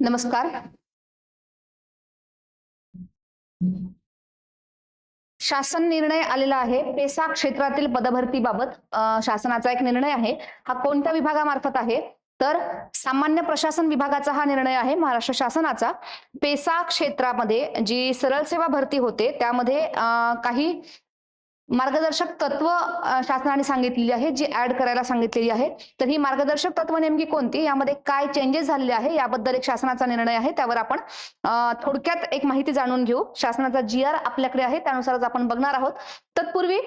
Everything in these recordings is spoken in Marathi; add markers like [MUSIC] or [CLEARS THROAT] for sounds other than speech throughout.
नमस्कार. शासन निर्णय आलेला आहे. पेसा क्षेत्रातील पदभरतीबाबत शासनाचा एक निर्णय आहे. हा कोणत्या विभागामार्फत आहे? तर सामान्य प्रशासन विभागाचा हा निर्णय आहे महाराष्ट्र शासनाचा. पेसा क्षेत्रामध्ये जी सरळ सेवा भरती होते त्यामध्ये काही मार्गदर्शक तत्व शासनाने सांगितलेली आहे जी ऍड करायला सांगितलेली आहे. तर ही मार्गदर्शक तत्व नेमकी कोणती? यामध्ये काय चेंजेस झालेले आहे? याबद्दल एक शासनाचा निर्णय आहे. त्यावर आपण थोडक्यात एक माहिती जाणून घेऊ. शासनाचा जी आर आपल्याकडे आहे. त्यानुसारच आपण बघणार आहोत. तत्पूर्वी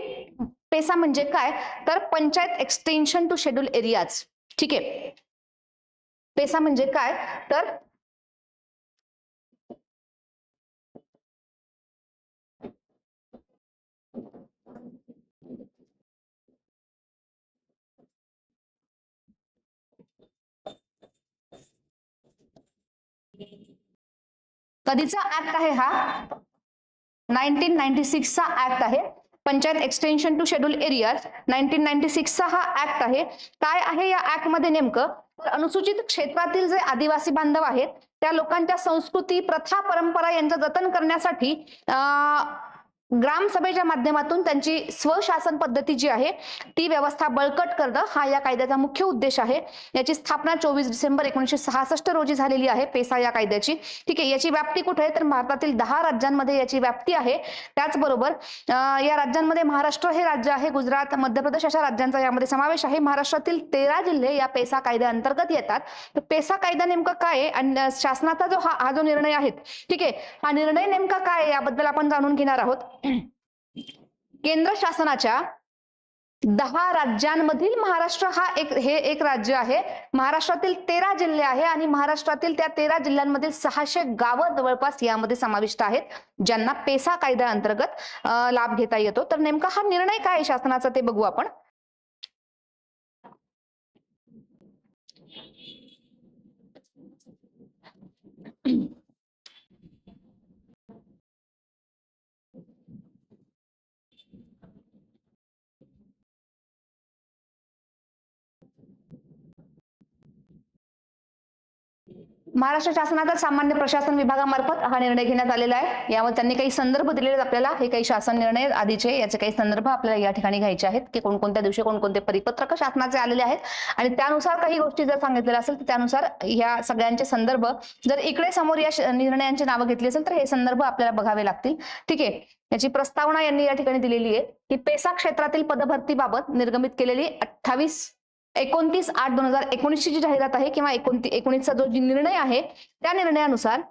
पेसा म्हणजे काय? तर panchayat extension to schedule areas ठीक आहे. पेसा म्हणजे काय? तर कधीचा ऍक्ट आहे हा? नाईन्टीन नाईन्टी सिक्सचा ऍक्ट आहे. Panchayat extension to schedule areas nineteen ninety सिक्सचा हा ऍक्ट आहे. काय आहे या ऍक्टमध्ये नेमकं? तर अनुसूचित क्षेत्रातील जे आदिवासी बांधव आहेत त्या लोकांच्या संस्कृती प्रथा परंपरा यांचं जतन करण्यासाठी ग्रामसभेच्या माध्यमातून त्यांची स्वशासन पद्धती जी आहे ती व्यवस्था बळकट करणं हा या कायद्याचा मुख्य उद्देश आहे. याची स्थापना चोवीस डिसेंबर एकोणीशे सहासष्ट रोजी झालेली आहे पेसा या कायद्याची. ठीक आहे याची व्याप्ती कुठे आहे? तर भारतातील दहा राज्यांमध्ये याची व्याप्ती आहे. त्याचबरोबर या राज्यांमध्ये महाराष्ट्र हे राज्य आहे गुजरात मध्य प्रदेश अशा राज्यांचा यामध्ये समावेश आहे. महाराष्ट्रातील तेरा जिल्हे या पेसा कायद्याअंतर्गत येतात. तर पेसा कायदा नेमका काय आहे? आणि शासनाचा जो हा हा जो निर्णय आहे ठीक आहे हा निर्णय नेमका काय याबद्दल आपण जाणून घेणार आहोत. केंद्र शासनाच्या दहा राज्यांमधील महाराष्ट्र हा एक हे एक राज्य आहे. महाराष्ट्रातील तेरा जिल्हे आहे आणि महाराष्ट्रातील त्या तेरा जिल्ह्यांमधील सहाशे गावं जवळपास यामध्ये समाविष्ट आहेत ज्यांना पेसा कायद्याअंतर्गत अंतर्गत लाभ घेता येतो. तर नेमका हा निर्णय काय आहे शासनाचा ते बघू आपण. महाराष्ट्र शासनाचा सामान्य प्रशासन विभागामार्फत हा निर्णय घेण्यात आलेला आहे. यावर त्यांनी काही संदर्भ दिलेले आहेत आपल्याला. हे काही शासन निर्णय आधीचे याचे काही संदर्भ आपल्याला या ठिकाणी घ्यायचे आहेत की कोणकोणत्या दिवशी कोणकोणते परिपत्रक शासनाचे आलेले आहेत. आणि त्यानुसार काही गोष्टी जर सांगितलेल्या असेल तर त्यानुसार या सगळ्यांचे संदर्भ जर इकडे समोर या निर्णयांची नावं घेतली असेल तर हे संदर्भ आपल्याला बघावे लागतील. ठीक आहे. याची प्रस्तावना यांनी या ठिकाणी दिलेली आहे की पेसा क्षेत्रातील पदभरतीबाबत निर्गमित केलेली अठ्ठावीस एकोणतीस आठ दोन हजार एकोणीसची जी जाहिरात आहे किंवा एकोणती एकोणीसचा जो निर्णय आहे त्या निर्णयानुसार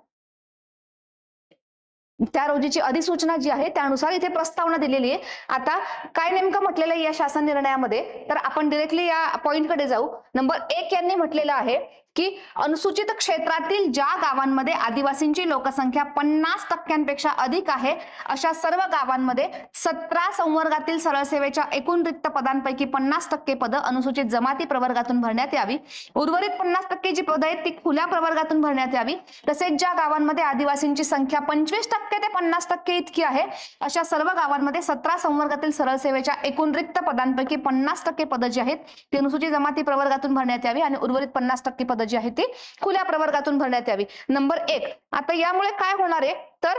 त्या रोजीची अधिसूचना जी आहे त्यानुसार इथे प्रस्तावना दिलेली आहे. आता काय नेमकं म्हटलेलं आहे या शासन निर्णयामध्ये? तर आपण डिरेक्टली या पॉइंटकडे जाऊ. नंबर एक यांनी म्हटलेलं आहे की अनुसूचित क्षेत्रातील ज्या गावांमध्ये आदिवासींची लोकसंख्या पन्नास टक्क्यांपेक्षा अधिक आहे अशा सर्व गावांमध्ये सतरा संवर्गातील सरळ सेवेच्या एकूण रिक्त पदांपैकी पन्नास टक्के पदं अनुसूचित जमाती प्रवर्गातून भरण्यात यावी. उर्वरित पन्नास टक्के जी पदं आहेत ती खुल्या प्रवर्गातून भरण्यात यावी. तसेच ज्या गावांमध्ये आदिवासींची संख्या पंचवीस टक्के ते पन्नास टक्के इतकी आहे अशा सर्व गावांमध्ये सतरा संवर्गातील सरळ सेवेच्या एकूण रिक्त पदांपैकी पन्नास टक्के पदं जी आहेत ती अनुसूचित जमाती प्रवर्गातून भरण्यात यावी आणि उर्वरित पन्नास टक्के पदं जी आहेत ती खुल्या प्रवर्गातून भरण्यात यावी. नंबर एक आता यामुळे काय होणार आहे? तर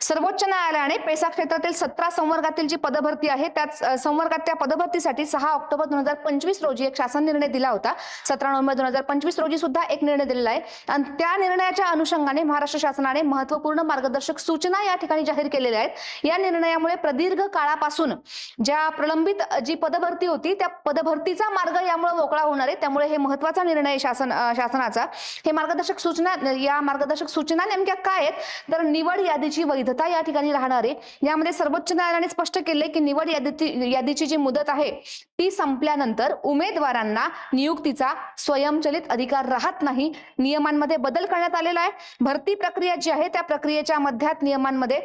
सर्वोच्च न्यायालयाने पेसा क्षेत्रातील सतरा संवर्गातील जी पदभरती आहे त्याच संवर्गात त्या पदभरतीसाठी सहा ऑक्टोबर दोन हजार पंचवीस रोजी एक शासन निर्णय दिला होता. सतरा नोव्हेंबर दोन हजार पंचवीस रोजी सुद्धा एक निर्णय दिलेला आहे. आणि त्या निर्णयाच्या अनुषंगाने महाराष्ट्र शासनाने महत्त्वपूर्ण मार्गदर्शक सूचना या ठिकाणी जाहीर केलेल्या आहेत. या निर्णयामुळे प्रदीर्घ काळापासून ज्या प्रलंबित जी पदभरती होती त्या पदभरतीचा मार्ग यामुळे मोकळा होणार आहे. त्यामुळे हे महत्त्वाचा निर्णय शासन शासनाचा. हे मार्गदर्शक सूचना या मार्गदर्शक सूचना नेमक्या काय आहेत? तर निवड यादीची वैधता या ठिकाणी राहणार आहे यामध्ये सर्वोच्च न्यायालयाने स्पष्ट केले की निवड यादी यादीची जी मुदत आहे ती संपल्यानंतर उमेदवारांना नियुक्तीचा स्वयंचलित अधिकार राहत नाही. नियमांमध्ये बदल करण्यात आलेला आहे. भरती प्रक्रिया जी आहे त्या प्रक्रियेच्या मध्यात नियमांमध्ये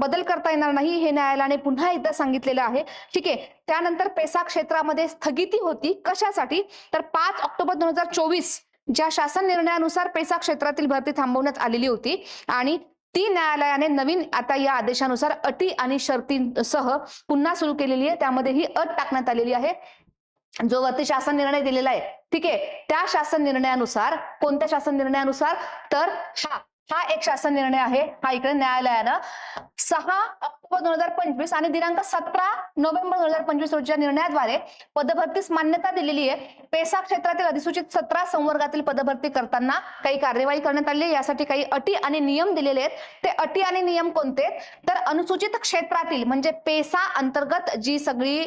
बदल करता येणार नाही हे न्यायालयाने पुन्हा एकदा सांगितलेलं आहे. ठीक आहे. त्यानंतर पेसा क्षेत्रामध्ये स्थगिती होती. कशासाठी? तर पाच ऑक्टोबर दोन हजार चोवीस ज्या शासन निर्णयानुसार पेसा क्षेत्रातील भरती थांबवण्यात आलेली होती आणि ती न्यायालयाने नवीन आता या आदेशानुसार अटी आणि शर्तींसह पुन्हा सुरू केलेली आहे. त्यामध्ये ही अट टाकण्यात आलेली आहे. जो वरती शासन निर्णय दिलेला आहे ठीक आहे. त्या शासन निर्णयानुसार कोणत्या शासन निर्णयानुसार? तर हा हा एक शासन निर्णय आहे. हा इकडे न्यायालयानं सहा ऑक्टोबर दोन हजार पंचवीस आणि दिनांक सतरा नोव्हेंबर दोन हजार पंचवीस रोजीच्या निर्णयाद्वारे पदभरतीस मान्यता दिलेली आहे. पेसा क्षेत्रातील अधिसूचित सतरा संवर्गातील पदभरती करताना काही कार्यवाही करण्यात आली आहे. यासाठी काही अटी आणि नियम दिलेले आहेत. ते अटी आणि नियम कोणते? तर अनुसूचित क्षेत्रातील म्हणजे पेसा अंतर्गत जी सगळी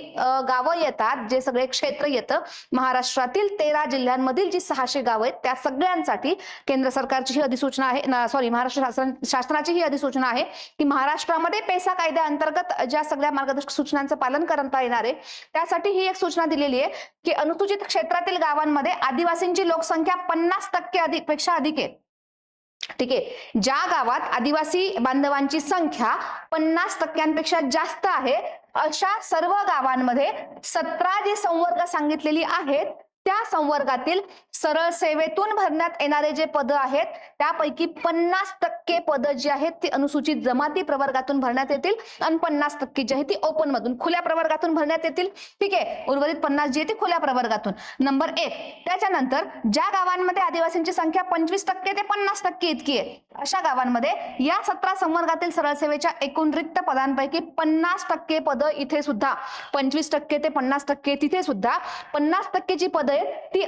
गावं येतात जे सगळे क्षेत्र येतं महाराष्ट्रातील तेरा जिल्ह्यांमधील जी सहाशे गावं आहेत त्या सगळ्यांसाठी केंद्र सरकारची ही अधिसूचना आहे. सॉरी महाराष्ट्र शासन शासनाची ही अधिसूचना आहे की महाराष्ट्रामध्ये पेसा कायदा अंतर्गत ज्या सगळ्या मार्गदर्शक सूचनांचं पालन करता येणार आहे त्यासाठी ही एक सूचना दिलेली आहे की अनुसूचित क्षेत्रातील गावांमध्ये आदिवासींची लोकसंख्या पन्नास टक्के अधिकपेक्षा अधिक आहे. ठीक आहे. ज्या गावात आदिवासी बांधवांची संख्या पन्नास टक्क्यांपेक्षा जास्त आहे अशा सर्व गावांमध्ये सतरा जी संवर्ग सांगितलेली आहेत त्या संवर्गातील सरळ सेवेतून भरण्यात येणारे जे पद आहेत त्यापैकी पन्नास टक्के पद जी आहेत ती अनुसूचित जमाती प्रवर्गातून भरण्यात येतील आणि पन्नास टक्के जी आहे ती ओपन मधून खुल्या प्रवर्गातून भरण्यात येतील. ठीक आहे? उर्वरित पन्नास जी आहे ती खुल्या प्रवर्गातून. नंबर एक त्याच्यानंतर ज्या गावांमध्ये आदिवासींची संख्या पंचवीस टक्के ते पन्नास टक्के इतकी आहे अशा गावांमध्ये या सतरा संवर्गातील सरळ सेवेच्या एकूण रिक्त पदांपैकी पन्नास टक्के पद इथे सुद्धा पंचवीस टक्के ते पन्नास टक्के तिथे सुद्धा पन्नास टक्के जी पद आहेत ती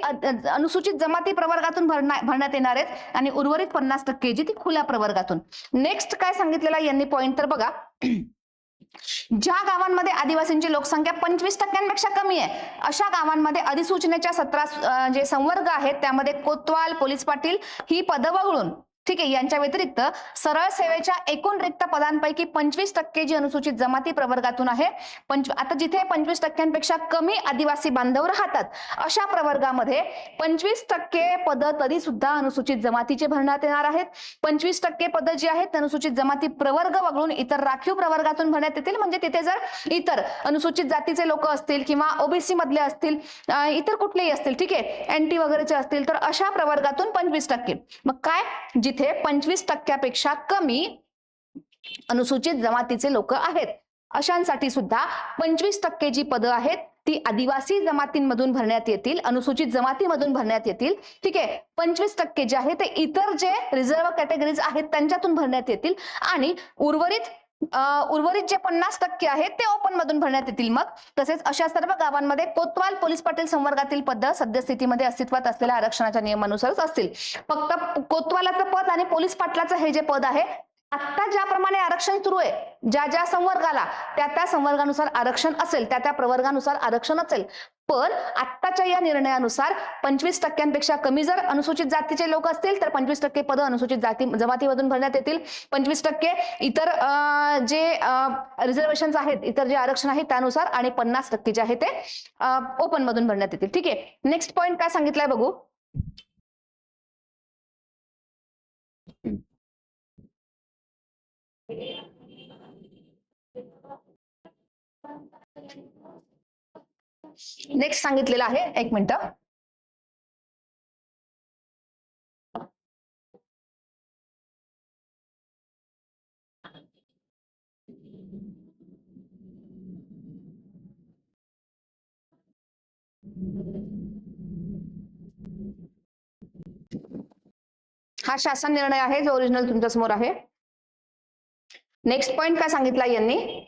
अनुसूचित जमाती प्रवर्गातून भरण्या- भरण्यात येणार आहेत आणि उर्वरित पन्नास टक्के जी ती खुल्या प्रवर्गातून. नेक्स्ट काय सांगितलेला यांनी पॉईंट तर बघा. [CLEARS THROAT] ज्या गावांमध्ये आदिवासींची लोकसंख्या पंचवीस टक्क्यांपेक्षा कमी आहे अशा गावांमध्ये अधिसूचनेच्या सतरा जे संवर्ग आहेत त्यामध्ये कोतवाल पोलीस पाटील ही पदं वगळून ठीक आहे यांच्या व्यतिरिक्त सरळ सेवेच्या एकूण रिक्त पदांपैकी पंचवीस टक्के जी अनुसूचित जमाती प्रवर्गातून आहे पंच आता जिथे पंचवीस टक्क्यांपेक्षा कमी आदिवासी बांधव राहतात अशा प्रवर्गामध्ये पंचवीस टक्के पद तरी सुद्धा अनुसूचित जमातीचे भरण्यात येणार आहेत. पंचवीस टक्के पद जी आहेत अनुसूचित जमाती प्रवर्ग वगळून इतर राखीव प्रवर्गातून भरण्यात येतील. म्हणजे तिथे जर इतर अनुसूचित जातीचे लोक असतील किंवा ओबीसी मधले असतील इतर कुठलेही असतील ठीक आहे एनटी वगैरेचे असतील तर अशा प्रवर्गातून पंचवीस टक्के. मग काय? जिथे पंचवीस टक्क्यापेक्षा कमी अनुसूचित जमातीचे लोक आहेत. अशांसाठी सुद्धा पंचवीस टक्के जी पदं आहेत ती आदिवासी जमातींमधून भरण्यात येतील अनुसूचित जमातीमधून भरण्यात येतील. ठीक आहे पंचवीस टक्के जे आहे ते इतर जे रिझर्व्ह कॅटेगरीज आहेत त्यांच्यातून भरण्यात येतील आणि उर्वरित उर्वरित जे पन्नास टक्के आहेत ते ओपन मधून भरण्यात येतील मग. तसेच अशा सर्व गावांमध्ये कोतवाल पोलीस पाटील संवर्गातील पद सद्यस्थितीमध्ये अस्तित्वात असलेल्या आरक्षणाच्या नियमानुसारच असतील. फक्त कोतवालाचं पद आणि पोलीस पाटलाचं हे जे पद आहे आता ज्याप्रमाणे आरक्षण सुरू आहे ज्या ज्या संवर्गाला त्या त्या संवर्गानुसार आरक्षण असेल त्या त्या प्रवर्गानुसार आरक्षण असेल पण आत्ताच्या या निर्णयानुसार पंचवीस टक्क्यांपेक्षा कमी जर अनुसूचित जातीचे लोक असतील तर पंचवीस टक्के पद अनुसूचित जाती जमातीमधून भरण्यात येतील. पंचवीस टक्के इतर जे रिझर्वेशन आहेत इतर जे आरक्षण आहे त्यानुसार आणि पन्नास टक्के जे आहे ते ओपन मधून भरण्यात येतील. ठीक आहे. नेक्स्ट पॉईंट काय सांगितलंय बघू? नेक्स्ट सांगितलेलं आहे. एक मिनिट. हा शासन निर्णय आहे जो ओरिजिनल तुमच्यासमोर आहे. नेक्स्ट पॉइंट काय सांगितला यांनी?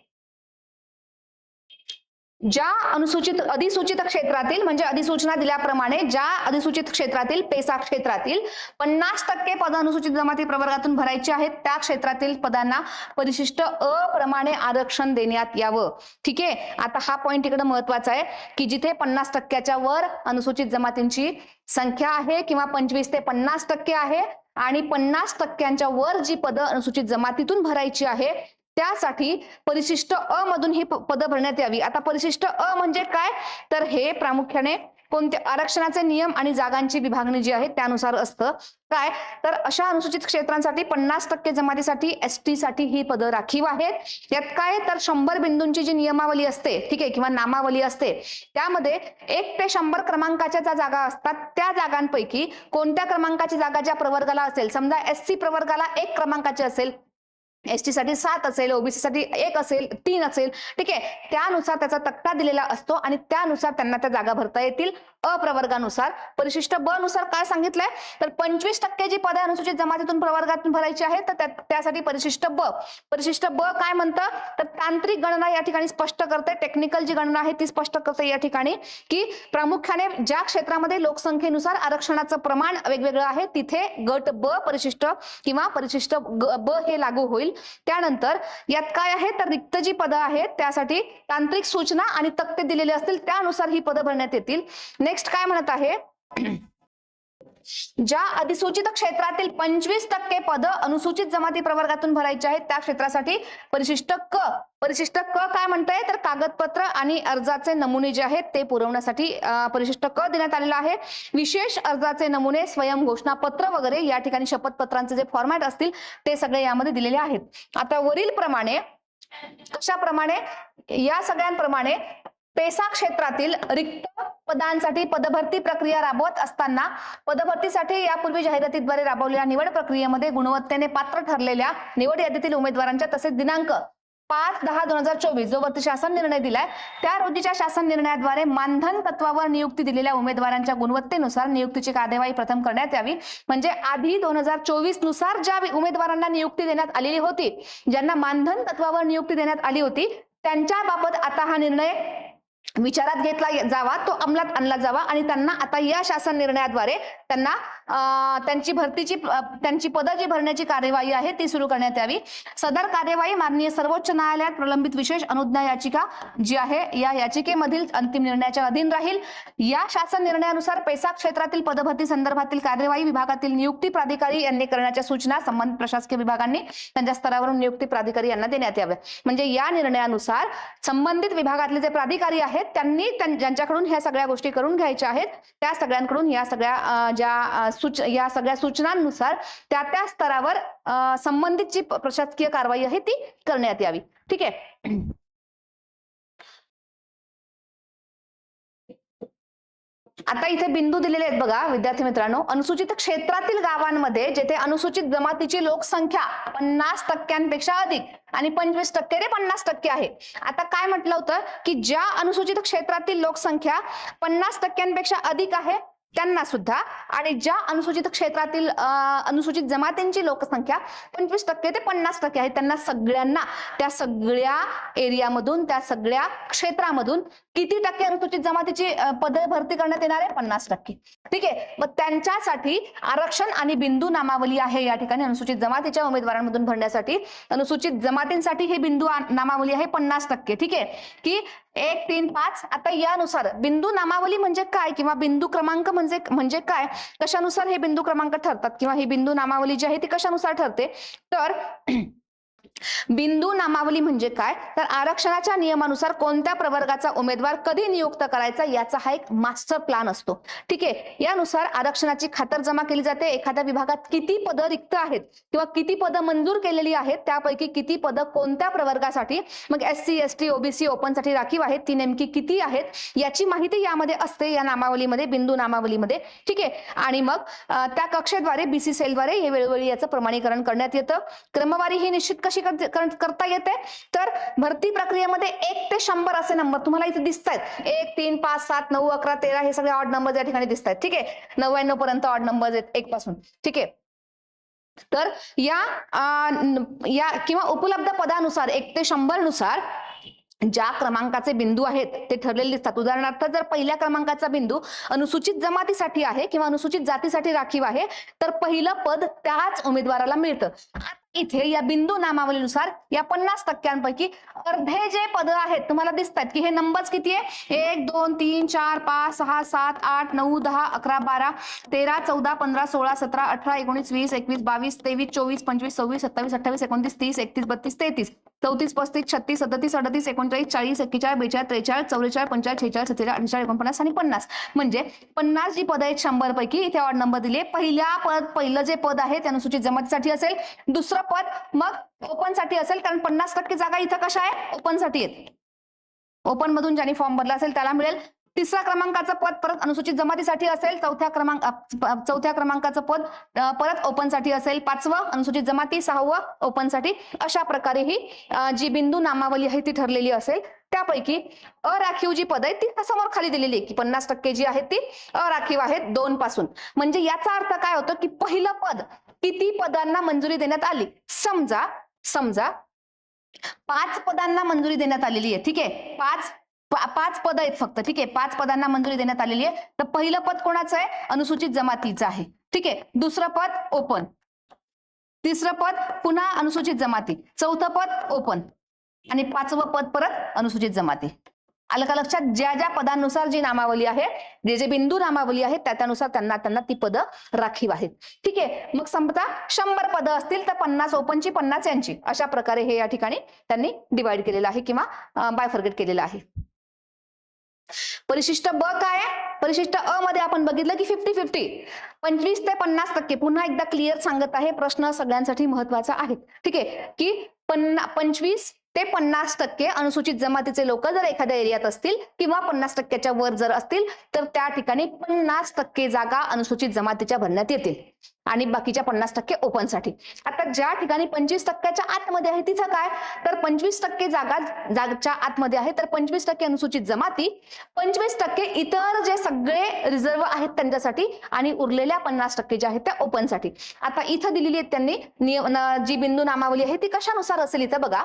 ज्या अनुसूचित अधिसूचित क्षेत्रातील म्हणजे अधिसूचना दिल्याप्रमाणे ज्या अधिसूचित क्षेत्रातील पेसा क्षेत्रातील पन्नास टक्के पद अनुसूचित जमाती प्रवर्गातून भरायची आहेत त्या क्षेत्रातील पदांना परिशिष्ट अप्रमाणे प्रमाणे आरक्षण देण्यात यावं. ठीक आहे? आता हा पॉइंट इकडे महत्त्वाचा आहे की जिथे पन्नास टक्क्याच्या वर अनुसूचित जमातींची संख्या आहे किंवा पंचवीस ते पन्नास टक्के आहे आणि पन्नास टक्क्यांच्या वर जी पदं अनुसूचित जमातीतून भरायची आहे त्यासाठी परिशिष्ट अ मधून ही पदं भरण्यात यावी. आता परिशिष्ट अ म्हणजे काय? तर हे प्रामुख्याने कोणत्या आरक्षणाचे नियम आणि जागांची विभागणी जी आहे त्यानुसार असतं. काय? तर अशा अनुसूचित क्षेत्रांसाठी पन्नास टक्के जमातीसाठी एस टी साठी ही पदं राखीव आहेत. यात काय? तर शंभर बिंदूंची जी नियमावली असते ठीक आहे किंवा नामावली असते त्यामध्ये एक ते शंभर क्रमांकाच्या ज्या जागा असतात त्या जागांपैकी कोणत्या क्रमांकाची जागा ज्या प्रवर्गाला असेल समजा एस सी प्रवर्गाला एक क्रमांकाची असेल एसटी साठी सात असेल ओबीसी साठी एक असेल तीन असेल ठीक आहे. त्यानुसार त्याचा तक्ता दिलेला असतो आणि त्यानुसार त्यांना त्या जागा भरता येतील अप्रवर्गानुसार. परिशिष्ट ब नुसार काय सांगितलंय? तर पंचवीस टक्के जी पदे अनुसूचित जमातीतून प्रवर्गातून भरायची आहेत तर त्या- त्यासाठी परिशिष्ट ब. परिशिष्ट ब काय म्हणतं? तर तांत्रिक गणना या ठिकाणी स्पष्ट करते टेक्निकल जी गणना आहे ती स्पष्ट करते या ठिकाणी की प्रामुख्याने ज्या क्षेत्रामध्ये लोकसंख्येनुसार आरक्षणाचं प्रमाण वेगवेगळं आहे तिथे गट ब परिशिष्ट किंवा परिशिष्ट ग- ब हे लागू होईल. त्यानंतर यात काय आहे? तर रिक्त जी पदं आहेत त्यासाठी तांत्रिक सूचना आणि तक्ते दिलेले असतील त्यानुसार ही पदं भरण्यात येतील. नेक्स्ट काय म्हणत आहे? ज्या अधिसूचित क्षेत्रातील पंचवीस टक्के पद अनुसूचित जमाती प्रवर्गातून भरायचे आहेत त्या क्षेत्रासाठी परिशिष्ट क परिशिष्ट क काय म्हणतंय? तर कागदपत्र आणि अर्जाचे नमुने जे आहेत ते पुरवण्यासाठी परिशिष्ट क देण्यात आलेला आहे. विशेष अर्जाचे नमुने स्वयं घोषणापत्र वगैरे या ठिकाणी शपथपत्रांचे जे फॉर्मॅट असतील ते सगळे यामध्ये दिलेले आहेत. आता वरील प्रमाणे कशाप्रमाणे? या सगळ्यांप्रमाणे पेसा क्षेत्रातील रिक्त पदांसाठी पदभरती प्रक्रिया राबवत असताना पदभरतीसाठी यापूर्वी जाहिरातीद्वारे राबवलेल्या निवड प्रक्रियेमध्ये गुणवत्तेने पात्र ठरलेल्या निवड यादीतील उमेदवारांच्या तसेच दिनांक पाच दहा दोन हजार चोवीस जो वरती शासन निर्णय दिलाय त्या रोजीच्या शासन निर्णयाद्वारे मानधन तत्वावर नियुक्ती दिलेल्या उमेदवारांच्या गुणवत्तेनुसार नियुक्तीची कार्यवाही प्रथम करण्यात यावी. म्हणजे आधी दोन हजार चोवीसनुसार ज्या उमेदवारांना नियुक्ती देण्यात आलेली होती ज्यांना मानधन तत्वावर नियुक्ती देण्यात आली होती त्यांच्याबाबत आता हा निर्णय विचारात घेतला जावा तो अंमलात आणला जावा आणि त्यांना आता या शासन निर्णयाद्वारे त्यांना त्यांची भरतीची त्यांची पदं जी भरण्याची कार्यवाही आहे ती सुरू करण्यात यावी. सदर कार्यवाही माननीय सर्वोच्च न्यायालयात प्रलंबित विशेष अनुज्ञा याचिका जी आहे या याचिकेमधील अंतिम निर्णयाच्या अधीन राहील. या शासन निर्णयानुसार पेसा क्षेत्रातील पदभरती संदर्भातील कार्यवाही विभागातील नियुक्ती प्राधिकारी यांनी करण्याच्या सूचना संबंधित प्रशासकीय विभागांनी त्यांच्या स्तरावरून नियुक्ती प्राधिकारी यांना देण्यात याव्या. म्हणजे या निर्णयानुसार संबंधित विभागातले जे प्राधिकारी आहेत त्यांनी ज्यांच्याकडून ह्या सगळ्या गोष्टी करून घ्यायच्या आहेत त्या सगळ्यांकडून या सगळ्या ज्या सूच या सगळ्या सूचनांनुसार त्या त्या स्तरावर संबंधित जी प्रशासकीय कारवाई आहे ती करण्यात यावी. ठीक आहे? आता इथे बिंदू दिलेले आहेत बघा विद्यार्थी मित्रांनो. अनुसूचित क्षेत्रातील गावांमध्ये जेथे अनुसूचित जमातीची लोकसंख्या पन्नास टक्क्यांपेक्षा अधिक आणि पंचवीस टक्के ते पन्नास टक्के आहे. आता काय म्हटलं होतं की ज्या अनुसूचित क्षेत्रातील लोकसंख्या पन्नास टक्क्यांपेक्षा अधिक आहे त्यांना सुद्धा आणि ज्या अनुसूचित क्षेत्रातील अनुसूचित जमातींची लोकसंख्या पंचवीस टक्के ते पन्नास टक्के आहे. त्यांना सगळ्यांना त्या सगळ्या एरियामधून त्या सगळ्या क्षेत्रामधून किती टक्के अनुसूचित जमातीची पद पदे भरती करण्यात येणार आहे? पन्नास टक्के. ठीक आहे? मग त्यांच्यासाठी आरक्षण आणि बिंदू नामावली आहे या ठिकाणी अनुसूचित जमातीच्या उमेदवारांमधून भरण्यासाठी. अनुसूचित जमातींसाठी हे बिंदू नामावली आहे पन्नास टक्के. ठीक आहे? की एक तीन पाच. आता यानुसार बिंदू नामावली म्हणजे काय किंवा बिंदू क्रमांक म्हणजे म्हणजे काय? कशानुसार हे बिंदू क्रमांक ठरतात? किंवा ही बिंदू नामावली जी आहे ती कशानुसार ठरते? तर बिंदू नामावली म्हणजे काय? तर आरक्षणाच्या नियमानुसार कोणत्या प्रवर्गाचा उमेदवार कधी नियुक्त करायचा याचा हा एक मास्टर प्लॅन असतो. ठीक आहे? यानुसार आरक्षणाची खातर जमा केली जाते. एखाद्या विभागात किती पदं रिक्त आहेत किंवा किती पदं मंजूर केलेली आहेत त्यापैकी किती पदं कोणत्या प्रवर्गासाठी मग S C S T OBC ओपनसाठी राखीव आहेत ती नेमकी किती आहेत याची माहिती यामध्ये असते या नामावलीमध्ये बिंदू नामावलीमध्ये. ठीक आहे? आणि मग त्या कक्षेद्वारे बीसी सेलद्वारे हे वेळोवेळी याचं प्रमाणीकरण करण्यात येतं. क्रमवारी ही निश्चित कशी कशी करता येते? तर भरती प्रक्रियेमध्ये एक ते शंभर असे नंबर तुम्हाला इथे दिसत आहेत एक तीन पाच सात नऊ अकरा तेरा हे सगळे ऑड नंबर या ठिकाणी दिसत आहेत ठीक आहे? नव्याण्णव पर्यंत ऑड नंबर आहेत एक पासून ठीक आहे? तर या या किंवा उपलब्ध पदानुसार एक ते शंभरनुसार ज्या क्रमांकाचे बिंदू आहेत ते ठरलेले दिसतात. उदाहरणार्थ जर पहिल्या क्रमांकाचा बिंदू अनुसूचित जमातीसाठी आहे किंवा अनुसूचित जातीसाठी राखीव आहे तर पहिलं पद त्याच उमेदवाराला मिळतं. इथे या बिंदू नामावलीनुसार या पन्नास टक्क्यांपैकी अर्धे जे पद आहेत तुम्हाला दिसतात की हे नंबर्स किती आहे? एक दोन तीन चार पाच सहा सात आठ नऊ दहा अकरा बारा तेरा चौदा पंधरा सोळा सतरा अठरा एकोणीस वीस एकवीस बावीस तेवीस चोवीस पंचवीस सव्वीस सत्तावीस अठ्ठावीस एकोणतीस तीस एकतीस बत्तीस तेहतीस चौतीस पस्तीस छत्तीस सदतीस अडतीस एकोणचाळीस चाळीस एक्केचाळीस बेचाळीस त्रेचाळीस चौवेचाळीस पंचाळीस छेचाळीस सत्तेचाळीस अठ्ठेचाळीस एकोणपन्नास आणि पन्नास. म्हणजे पन्नास जी पद आहेत शंभर पैकी इथे ऑर्ड नंबर दिले पहिल्या पद पहिलं जे पद आहे ते अनुसूचित जमातीसाठी असेल. दुसरं पद मग ओपनसाठी असेल कारण पन्नास टक्के जागा इथं कशा आहे? ओपनसाठी आहेत. ओपन मधून ज्यांनी फॉर्म भरला असेल त्याला मिळेल. तिसऱ्या क्रमांकाचं पद परत अनुसूचित जमातीसाठी असेल चौथ्या क्रमांक चौथ्या क्रमांकाचं पद परत ओपनसाठी असेल पाचवं अनुसूचित जमाती सहावं ओपनसाठी अशा प्रकारे ही जी बिंदू नामावली आहे ती ठरलेली असेल. त्यापैकी अराखीव जी पद आहे ती समोर खाली दिलेली आहे की पन्नास टक्के जी आहेत ती अराखीव आहेत दोन पासून. म्हणजे याचा अर्थ काय होतो की पहिलं पद किती पदांना मंजुरी देण्यात आली. समजा समजा पाच पदांना मंजुरी देण्यात आलेली आहे. ठीक आहे? पाच पाच पद आहेत फक्त. ठीक आहे? पाच पदांना मंजुरी देण्यात आलेली आहे. तर पहिलं पद कोणाचं आहे? अनुसूचित जमातीचं आहे. ठीक आहे? दुसरं पद ओपन. तिसरं पद पुन्हा अनुसूचित जमाती. चौथं पद ओपन. आणि पाचवं पद परत अनुसूचित जमाती. आलं का लक्षात ज्या ज्या पदांनुसार जी नामावली आहे जे जे बिंदू नामावली आहे त्या त्यानुसार त्यांना त्यांना ती पदं राखीव आहेत. ठीक आहे? मग समजा शंभर पदं असतील तर पन्नास ओपनची पन्नास यांची. अशा प्रकारे हे या ठिकाणी त्यांनी डिवाइड केलेलं आहे किंवा बायफर्गेट केलेलं आहे. परिशिष्ट ब काय आहे? परिशिष्ट अ मध्ये आपण बघितलं की फिफ्टी फिफ्टी पंचवीस ते पन्नास टक्के. पुन्हा एकदा क्लिअर सांगत आहे प्रश्न सगळ्यांसाठी महत्त्वाचा आहे. ठीक आहे? की पन्ना पंचवीस ते पन्नास टक्के अनुसूचित जमातीचे लोक जर एखाद्या एरियात असतील किंवा पन्नास टक्क्याच्या वर जर असतील तर त्या ठिकाणी पन्नास टक्के जागा अनुसूचित जमातीच्या भरण्यात येतील. आणि बाकीच्या पन्नास टक्के ओपनसाठी आता ज्या ठिकाणी पंचवीस टक्क्याच्या आतमध्ये आहे तिथं काय? तर पंचवीस टक्के जागा जागच्या आतमध्ये आहे तर पंचवीस टक्के अनुसूचित जमाती पंचवीस टक्के इतर जे सगळे रिझर्व आहेत त्यांच्यासाठी आणि उरलेल्या पन्नास टक्के जे आहेत त्या ओपनसाठी आता इथं दिलेली आहेत त्यांनी जी बिंदू नामावली आहे ती कशानुसार असेल इथं बघा.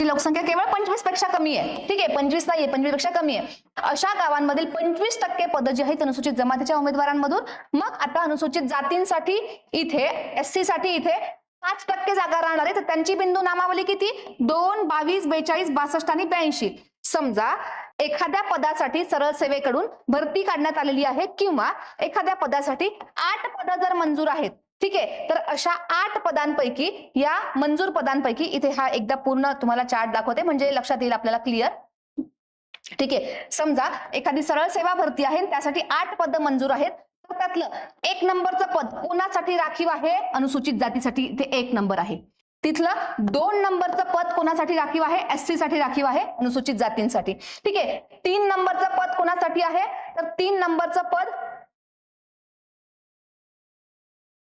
ती लोकसंख्या केवळ पंचवीसपेक्षा कमी आहे. ठीक आहे पंचवीस नाहीये पंचवीसपेक्षा कमी आहे. अशा गावांमधील पंचवीस टक्के पदं जी आहेत अनुसूचित जमातीच्या उमेदवारांमधून मग आता अनुसूचित जातींसाठी इथे एस सी साठी इथे पाच टक्के जागा राहणार आहे. तर त्यांची बिंदू नामावली किती? दोन बावीस बेचाळीस बासष्ट आणि ब्याऐंशी. समजा एखाद्या पदासाठी सरळ सेवेकडून भरती काढण्यात आलेली आहे किंवा एखाद्या पदासाठी आठ पदं जर मंजूर आहेत ठीक आहे? तर अशा आठ पदांपैकी या मंजूर पदांपैकी इथे हा एकदा पूर्ण तुम्हाला चार्ट दाखवते. म्हणजे लक्षात येईल आपल्याला क्लिअर ठीक आहे? समजा एखादी सरळ सेवा भरती आहे त्यासाठी आठ पद मंजूर आहेत. तर त्यातलं एक नंबरचं पद कोणासाठी राखीव आहे? अनुसूचित जातीसाठी इथे एक नंबर आहे. तिथलं दोन नंबरचं पद कोणासाठी राखीव आहे? एस सी साठी राखीव आहे अनुसूचित जातींसाठी. ठीक आहे? तीन नंबरचं पद कोणासाठी आहे? तर तीन नंबरचं पद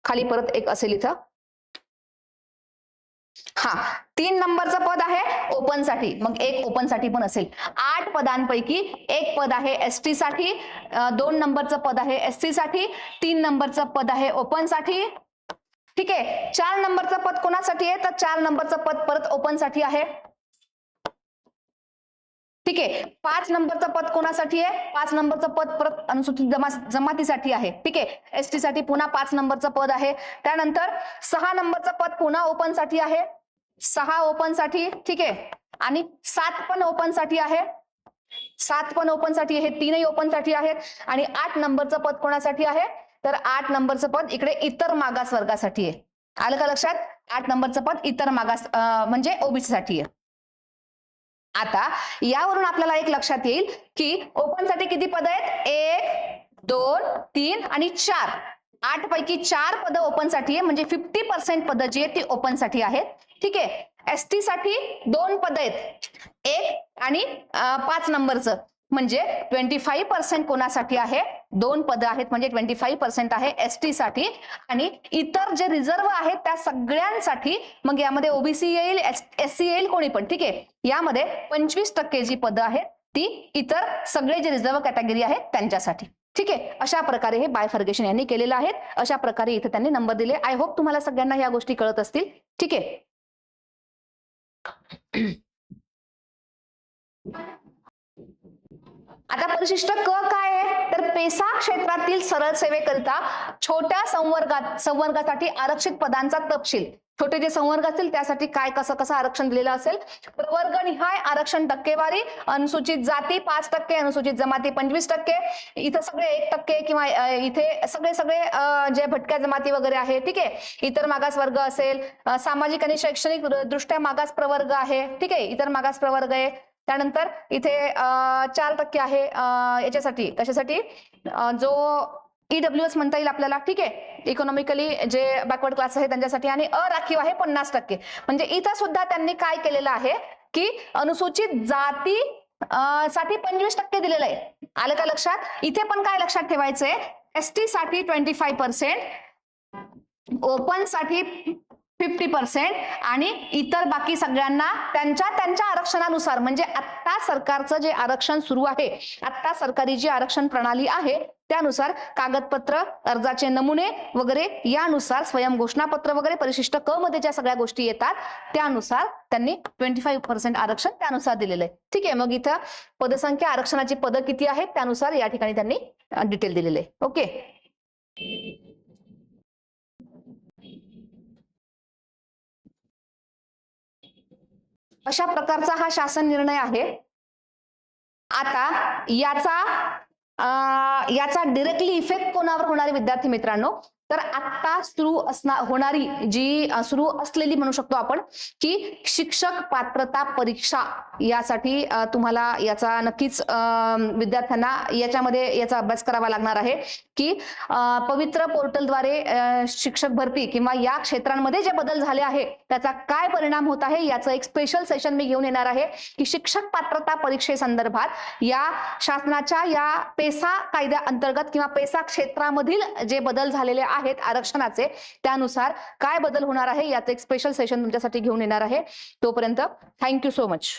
खाली परत एक असेल इथं. हा तीन नंबरचं पद आहे ओपनसाठी मग एक ओपनसाठी पण असेल. आठ पदांपैकी एक पद आहे एस टी साठी दोन नंबरचं पद आहे एस सी साठी तीन नंबरचं पद आहे ओपनसाठी ठीक आहे. चार नंबरचं पद कोणासाठी आहे? तर चार नंबरचं पद परत ओपनसाठी आहे. ठीक आहे. पाच नंबरचं पद कोणासाठी आहे? पाच नंबरचं पद परत अनुसूचित जमा जमातीसाठी आहे. ठीक आहे. एस टी साठी पुन्हा पाच नंबरचं पद आहे. त्यानंतर सहा नंबरचं पद पुन्हा ओपनसाठी आहे. सहा ओपनसाठी ठीक आहे. आणि सात पण ओपनसाठी आहे. सात पण ओपनसाठी हे तीनही ओपनसाठी आहेत. आणि आठ नंबरचं पद कोणासाठी आहे? तर आठ नंबरचं पद इकडे इतर मागास वर्गासाठी आहे. आलं का लक्षात? आठ नंबरचं पद इतर मागास म्हणजे ओबीसी साठी आहे. आता यावरून आपल्याला एक लक्षात येईल की ओपनसाठी किती पद आहेत? एक दोन तीन आणि चार. आठ पैकी चार पद ओपनसाठी आहे म्हणजे फिफ्टी पर्सेंट पद जी आहेत ती ओपनसाठी आहेत. ठीक आहे? एस टी साठी दोन पद आहेत. एक आणि पाच नंबरचं. म्हणजे ट्वेंटी फाईव्ह पर्सेंट कोणासाठी आहे? दोन पदं आहेत म्हणजे ट्वेंटी फाईव्ह पर्सेंट आहे एस टी साठी. आणि इतर जे रिझर्व आहेत त्या सगळ्यांसाठी मग यामध्ये ओबीसी येईल एस सी येईल कोणी पण ठीक आहे? यामध्ये पंचवीस टक्के जी पदं आहेत ती इतर सगळे जे रिझर्व कॅटेगरी आहेत त्यांच्यासाठी. ठीक आहे? अशा प्रकारे हे बायफर्गेशन यांनी केलेलं आहे अशा प्रकारे इथे त्यांनी नंबर दिले. आय होप तुम्हाला सगळ्यांना या गोष्टी कळत असतील. ठीक आहे? [CLEARS THROAT] आता परिशिष्ट क काय आहे? तर पेसा क्षेत्रातील सरळ सेवेकरिता छोट्या संवर्गात संवर्गासाठी आरक्षित पदांचा तपशील. छोटे जे संवर्ग असतील त्यासाठी काय कसं कसं आरक्षण दिलेलं असेल? प्रवर्गनिहाय आरक्षण टक्केवारी अनुसूचित जाती पाच टक्के अनुसूचित जमाती पंचवीस टक्के. इथं सगळे एक टक्के किंवा इथे सगळे सगळे जे भटक्या जमाती वगैरे आहे ठीक आहे? इतर मागास वर्ग असेल सामाजिक आणि शैक्षणिक दृष्ट्या मागास प्रवर्ग आहे ठीक आहे? इतर मागास प्रवर्ग आहे. त्यानंतर इथे चार टक्के आहे याच्यासाठी कशासाठी जो ईडब्ल्यू एस म्हणता येईल आपल्याला ठीक आहे? इकॉनॉमिकली जे बॅकवर्ड क्लास आहे त्यांच्यासाठी आणि अराखीव आहे पन्नास टक्के. म्हणजे इथं सुद्धा त्यांनी काय केलेलं आहे की अनुसूचित जाती साठी पंचवीस टक्के दिलेलं आहे. आलं का लक्षात? इथे पण काय लक्षात ठेवायचंय? एस टी साठी ट्वेंटी फाय पर्सेंट ओपनसाठी फिफ्टी पर्सेंट आणि इतर बाकी सगळ्यांना त्यांच्या त्यांच्या आरक्षणानुसार म्हणजे आत्ता सरकारचं जे आरक्षण सुरू आहे आत्ता सरकारी जी आरक्षण प्रणाली आहे त्यानुसार कागदपत्र अर्जाचे नमुने वगैरे यानुसार स्वयं घोषणापत्र वगैरे परिशिष्ट क मध्ये ज्या सगळ्या गोष्टी येतात त्यानुसार त्यांनी ट्वेंटी फाईव्ह पर्सेंट आरक्षण त्यानुसार दिलेलं आहे. ठीक आहे मग इथं पदसंख्या आरक्षणाची पद किती आहेत त्यानुसार या ठिकाणी त्यांनी डिटेल दिलेले ओके अशा प्रकारचा हा शासन निर्णय आहे. आता याचा अं, याचा डिरेक्टली इफेक्ट कोणावर होणारे विद्यार्थी मित्रांनो? तर आत्ता सुरू असणार होणारी जी सुरू असलेली म्हणू शकतो आपण की शिक्षक पात्रता परीक्षा यासाठी तुम्हाला याचा नक्कीच अं, विद्यार्थ्यांना याच्यामध्ये याचा अभ्यास करावा लागणार आहे की पवित्र पोर्टलद्वारे शिक्षक भरती किंवा या क्षेत्रांमध्ये जे बदल झाले आहे त्याचा काय परिणाम होत आहे याचं एक स्पेशल सेशन मी घेऊन येणार आहे की शिक्षक पात्रता परीक्षेसंदर्भात या शासनाच्या या पेसा कायद्या अंतर्गत किंवा पेसा क्षेत्रामधील जे बदल झालेले आहेत आरक्षणाचे त्यानुसार काय बदल होणार आहे? याचं एक स्पेशल सेशन तुमच्यासाठी घेऊन येणार आहे. तोपर्यंत थँक्यू सो मच